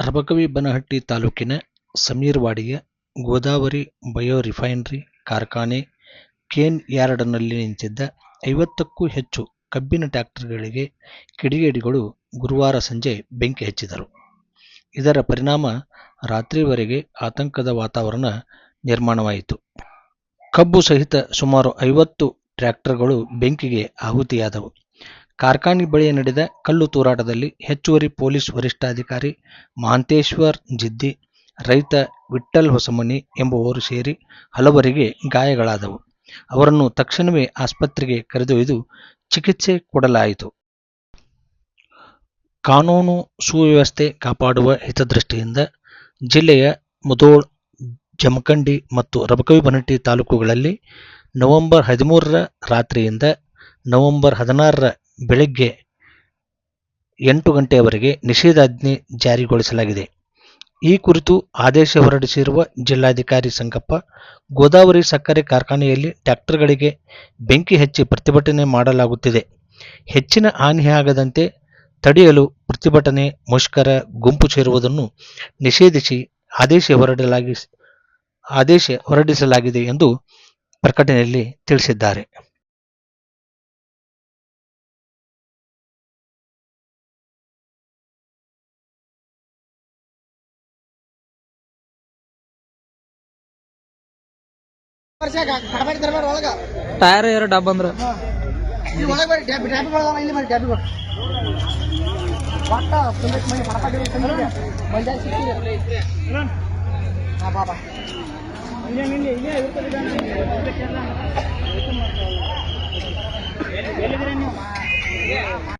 ರಬಕವಿ ಬನಹಟ್ಟಿ ತಾಲೂಕಿನ ಸಮೀರ್ವಾಡಿಯ Godavari bio refinery ಕಾರ್ಖಾನೆ ಕೇನ್ ಯಾರ್ಡ್ನಲ್ಲಿ ನಿಂತಿದ್ದ ಐವತ್ತಕ್ಕೂ ಹೆಚ್ಚು ಕಬ್ಬಿನ ಟ್ರ್ಯಾಕ್ಟರ್ಗಳಿಗೆ ಕಿಡಿಗೇಡಿಗಳು ಗುರುವಾರ ಸಂಜೆ ಬೆಂಕಿ ಹಚ್ಚಿದರು. ಇದರ ಪರಿಣಾಮ ರಾತ್ರಿವರೆಗೆ ಆತಂಕದ ವಾತಾವರಣ ನಿರ್ಮಾಣವಾಯಿತು. ಕಬ್ಬು ಸಹಿತ ಸುಮಾರು ಐವತ್ತು ಟ್ರ್ಯಾಕ್ಟರ್ಗಳು ಬೆಂಕಿಗೆ ಆಹುತಿಯಾದವು. ಕಾರ್ಖಾನೆ ಬಳಿ ನಡೆದ ಕಲ್ಲು ತೂರಾಟದಲ್ಲಿ ಹೆಚ್ಚುವರಿ ಪೊಲೀಸ್ ವರಿಷ್ಠಾಧಿಕಾರಿ ಮಹಾಂತೇಶ್ವರ್ ಜಿದ್ದಿ, ರೈತ ವಿಠ್ಠಲ್ ಹೊಸಮನಿ ಎಂಬುವವರು ಸೇರಿ ಹಲವರಿಗೆ ಗಾಯಗಳಾದವು. ಅವರನ್ನು ತಕ್ಷಣವೇ ಆಸ್ಪತ್ರೆಗೆ ಕರೆದೊಯ್ದು ಚಿಕಿತ್ಸೆ ಕೊಡಲಾಯಿತು. ಕಾನೂನು ಸುವ್ಯವಸ್ಥೆ ಕಾಪಾಡುವ ಹಿತದೃಷ್ಟಿಯಿಂದ ಜಿಲ್ಲೆಯ ಮುಧೋಳ್ ಜಮಖಂಡಿ ಮತ್ತು ರಬಕವಿಬನಟ್ಟಿ ತಾಲೂಕುಗಳಲ್ಲಿ ನವೆಂಬರ್ ಹದಿಮೂರರ ರಾತ್ರಿಯಿಂದ ನವೆಂಬರ್ ಹದಿನಾರರ ಬೆಳಗ್ಗೆ ಎಂಟು ಗಂಟೆಯವರೆಗೆ ನಿಷೇಧಾಜ್ಞೆ ಜಾರಿಗೊಳಿಸಲಾಗಿದೆ. ಈ ಕುರಿತು ಆದೇಶ ಹೊರಡಿಸಿರುವ ಜಿಲ್ಲಾಧಿಕಾರಿ ಸಂಗಪ್ಪ, ಗೋದಾವರಿ ಸಕ್ಕರೆ ಕಾರ್ಖಾನೆಯಲ್ಲಿ ಟ್ರ್ಯಾಕ್ಟರ್ಗಳಿಗೆ ಬೆಂಕಿ ಹಚ್ಚಿ ಪ್ರತಿಭಟನೆ ಮಾಡಲಾಗುತ್ತಿದೆ. ಹೆಚ್ಚಿನ ಹಾನಿಯಾಗದಂತೆ ತಡೆಯಲು ಪ್ರತಿಭಟನೆ ಮುಷ್ಕರ ಗುಂಪು ಸೇರುವುದನ್ನು ನಿಷೇಧಿಸಿ ಆದೇಶ ಹೊರಡಲಾಗಿ, ಆದೇಶ ಹೊರಡಿಸಲಾಗಿದೆ ಎಂದು ಪ್ರಕಟಣೆಯಲ್ಲಿ ತಿಳಿಸಿದ್ದಾರೆ. ಟೈರ್ ಎರಡು ಡಬ್ ಅಂದ್ರ. ಇಲ್ಲಿ